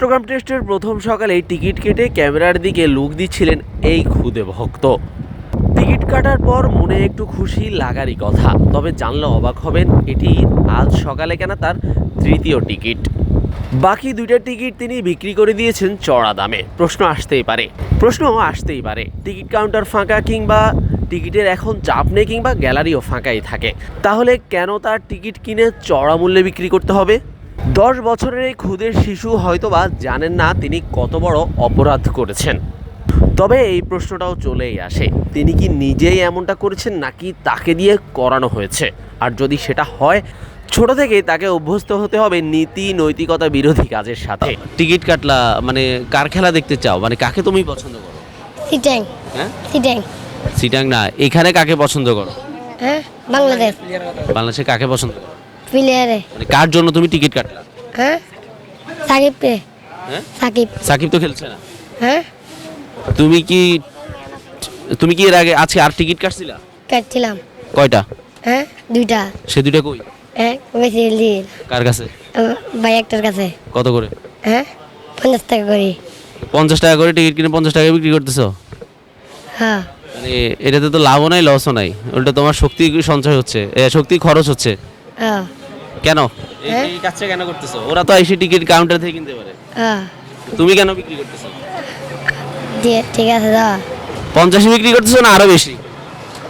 চট্টগ্রাম টেস্টের প্রথম সকালেই টিকিট কেটে ক্যামেরার দিকে লুক দিচ্ছিলেন এই খুদে ভক্ত। টিকিট কাটার পর মনে একটু খুশি লাগারই কথা, তবে জানলে অবাক হবেন, এটি আজ সকালে কেনা তার তৃতীয় টিকিট। বাকি দুইটা টিকিট তিনি বিক্রি করে দিয়েছেন চড়া দামে। প্রশ্ন আসতেই পারে প্রশ্ন আসতেই পারে, টিকিট কাউন্টার ফাঁকা কিংবা টিকিটের এখন চাপ নেই কিংবা গ্যালারিও ফাঁকাই থাকে। তাহলে কেন তার টিকিট কিনে চড়া মূল্যে বিক্রি করতে হবে? দশ বছরের এই ক্ষুদের শিশু হয়তোবা জানেন না তিনি কত বড় অপরাধ করেছেন। তবে এই প্রশ্নটাও চলেই আসে তিনি কি নিজেই এমনটা করেছেন নাকি তাকে দিয়ে করানো হয়েছে? আর যদি সেটা হয় ছোট থেকেই তাকে অভ্যস্ত হতে হবে নীতি নৈতিকতা বিরোধী কাজের সাথে। টিকিট কাটলা মানে কার খেলা দেখতে চাও? মানে কাকে তুমি পছন্দ করো? সিটাং। হ্যাঁ? সিটাং। সিটাং না এখানে কাকে পছন্দ করো? হ্যাঁ? বাংলাদেশ। বাংলাদেশে কাকে পছন্দ করো? প্লেয়ারে মানে কার জন্য তুমি টিকিট কাটলা? হ্যাঁ? সাকিব কে? হ্যাঁ? সাকিব। সাকিব তো খেলছে না। হ্যাঁ? তুমি কি তুমি কি এর আগে আজকে আর টিকিট কাটছিলা? কাটছিলাম। কয়টা? হ্যাঁ? দুইটা। সে দুইটা কই? হ্যাঁ কার কাছে? ভাই একটার কাছে। কত করে? হ্যাঁ? পঞ্চাশ টাকা করি। পঞ্চাশ টাকা করে টিকিট কিনে পঞ্চাশ টাকা বিক্রি করতেছো? হ্যাঁ। মানে এটাতে তো লাভও নাই লসও নাই। উল্টো তোমার শক্তি সঞ্চয় হচ্ছে শক্তি খরচ হচ্ছে। হ্যাঁ। কেন? এই-? কাজটা কেন করতেছো? ওরা তো এসে টিকিট কাউন্টার থেকে কিনতে পারে। হ্যাঁ। তুমি কেন বিক্রি করতেছো? দিয়ে ঠিক আছে দাও। পঞ্চাশে বিক্রি করতেছো না আরও বেশি?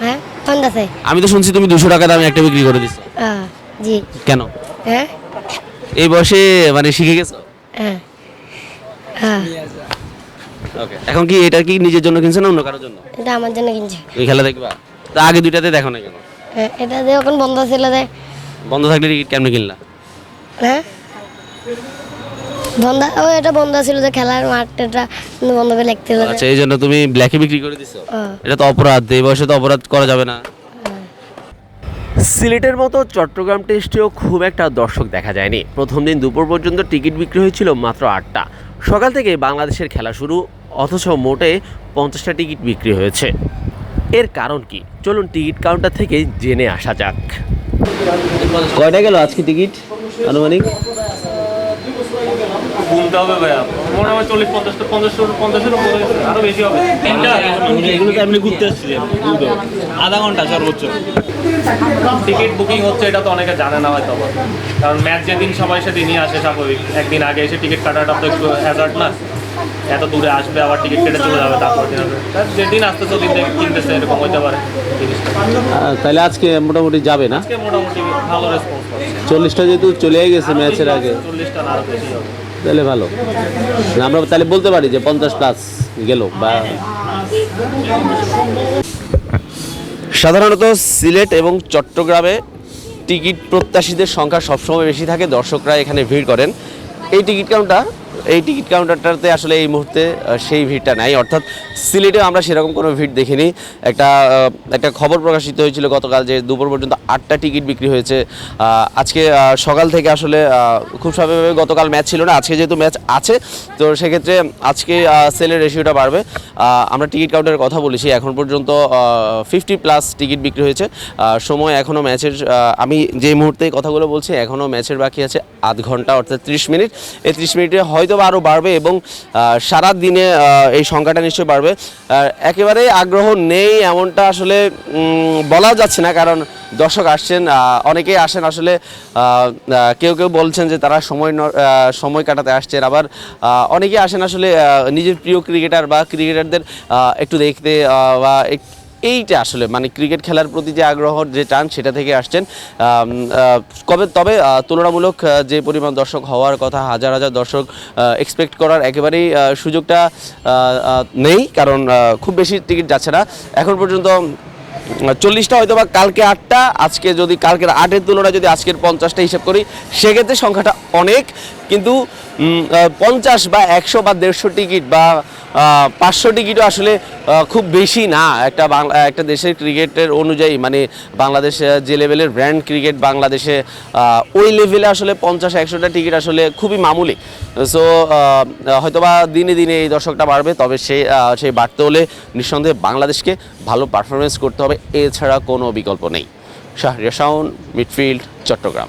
হ্যাঁ পঞ্চাশে। আমি তো শুনছি তুমি দুশো টাকা দামে একটা বিক্রি করে দিছো। হ্যাঁ জি। কেন? হ্যাঁ? এই বয়সে মানে শিখে গেছো? হ্যাঁ। হ্যাঁ। ওকে এখন কি এটা কি নিজের জন্য কিনছো না অন্য কারোর জন্য? এটা আমার জন্য কিনছে। তুমি খেলা দেখবা? তা আগে দুইটাতে দেখো না কেন? হ্যাঁ এটা যে এখন বন্ধ ছিল যে বন্ধ থাকলে টিকিট কেমনে কিনলা? হ্যাঁ? বন্ধ ও এটা বন্ধ ছিল যে খেলার মাঠটা বন্ধ করে লিখতে হবে আচ্ছা এই জন্য তুমি ব্ল্যাকে বিক্রি করে দিছো। এটা তো অপরাধ এই বয়সে তো অপরাধ করা যাবে না। সিলেটের মতো চট্টগ্রাম টেস্টেও খুব একটা দর্শক দেখা যায়নি। প্রথম দিন দুপুর পর্যন্ত টিকিট বিক্রি হয়েছিল মাত্র আটটা। সকাল থেকে বাংলাদেশের খেলা শুরু অথচ মোটে পঞ্চাশটা টিকিট বিক্রি হয়েছে। এর কারণ কি? চলুন টিকিট কাউন্টার থেকে জেনে আসা যাক। কয়টা গেল আজকে টিকিট? আনুমানিক? গুনতে হবে ভাইয়া। মনে হয় চল্লিশ পঞ্চাশটা পঞ্চাশ পঞ্চাশের উপরে আরও বেশি হবে। তিনটা এগুলো তো এমনি ঘুরতে আসছিলেন আধা ঘণ্টা সর্বোচ্চ। টিকিট বুকিং হচ্ছে এটা তো অনেকে জানে না হয়তো। কারণ ম্যাচ যেদিন সবাই সেদিনই আসে স্বাভাবিক। একদিন আগে এসে টিকিট কাটাটা তো একটু হ্যাজার্ড না। এত দূরে আসবে আবার টিকিট কেটে চলে যাবে তারপর দিন যেদিন আসতেছে ওদিন থেকে কিনতেছে এরকম হতে পারে তাহলে আজকে মোটামুটি যাবে না? আজকে মোটামুটি ভালো রেসপন্স পাচ্ছে। চল্লিশটা যেহেতু চলে গেছে ম্যাচের আগে। চল্লিশটা না বেশি হবে। তাহলে ভালো। আমরা তাহলে বলতে পারি যে পঞ্চাশ প্লাস গেল বা সাধারণত সিলেট এবং চট্টগ্রামে টিকিট প্রত্যাশীদের সংখ্যা সবসময় বেশি থাকে দর্শকরা এখানে ভিড় করেন। এই টিকিট কাউন্টার এই টিকিট কাউন্টারটাতে আসলে এই মুহূর্তে সেই ভিড়টা নাই। অর্থাৎ সিলেটে আমরা সেরকম কোনো ভিড় দেখিনি। একটা একটা খবর প্রকাশিত হয়েছিল গতকাল যে দুপুর পর্যন্ত আটটা টিকিট বিক্রি হয়েছে। আজকে সকাল থেকে আসলে খুব স্বাভাবিকভাবে গতকাল ম্যাচ ছিল না, আজকে যেহেতু ম্যাচ আছে, তো সেক্ষেত্রে আজকে সেলের রেশিওটা বাড়বে। আমরা টিকিট কাউন্টারের কথা বলেছি, এখন পর্যন্ত ফিফটি প্লাস টিকিট বিক্রি হয়েছে। সময় এখনও ম্যাচের আমি যে মুহূর্তে কথাগুলো বলছি এখনও ম্যাচের বাকি আছে আধ ঘণ্টা, অর্থাৎ ত্রিশ মিনিট। এই ত্রিশ মিনিটে হয়তো আরও বাড়বে এবং সারা দিনে এই সংখ্যাটা নিশ্চয়ই বাড়বে। আর একেবারে আগ্রহ নেই এমনটা আসলে বলা যাচ্ছে না, কারণ দর্শক আসছেন অনেকেই আসেন আসলে কেউ কেউ বলছেন যে তারা সময় সময় কাটাতে আসছেন, আবার অনেকেই আসেন আসলে নিজের প্রিয় ক্রিকেটার বা ক্রিকেটারদের একটু দেখতে বা এইটা আসলে মানে ক্রিকেট খেলার প্রতি যে আগ্রহ যে টান সেটা থেকে আসছেন। কবে, তবে তুলনামূলক যে পরিমাণ দর্শক হওয়ার কথা, হাজার হাজার দর্শক এক্সপেক্ট করার একেবারেই সুযোগটা নেই, কারণ খুব বেশি টিকিট যাচ্ছে না। এখন পর্যন্ত চল্লিশটা হয়তো বা কালকে আটটা, আজকে যদি, কালকের আটের তুলনায় যদি আজকের পঞ্চাশটা হিসাব করি, সেক্ষেত্রে সংখ্যাটা অনেক। কিন্তু পঞ্চাশ বা একশো বা দেড়শো টিকিট বা পাঁচশো টিকিটও আসলে খুব বেশি না। একটা বাংলা, একটা দেশের ক্রিকেটের অনুযায়ী মানে বাংলাদেশ যে লেভেলের ব্র্যান্ড ক্রিকেট বাংলাদেশে ওই লেভেলে আসলে পঞ্চাশ, একশোটা টিকিট আসলে খুবই মামুলি। সো হয়তোবা দিনে দিনে এই দর্শকটা বাড়বে, তবে সেই সেই বাড়তে হলে নিঃসন্দেহে বাংলাদেশকে ভালো পারফরমেন্স করতে হবে, এছাড়া কোনো বিকল্প নেই। শাহরিয়া শাওন মিডফিল্ড চট্টগ্রাম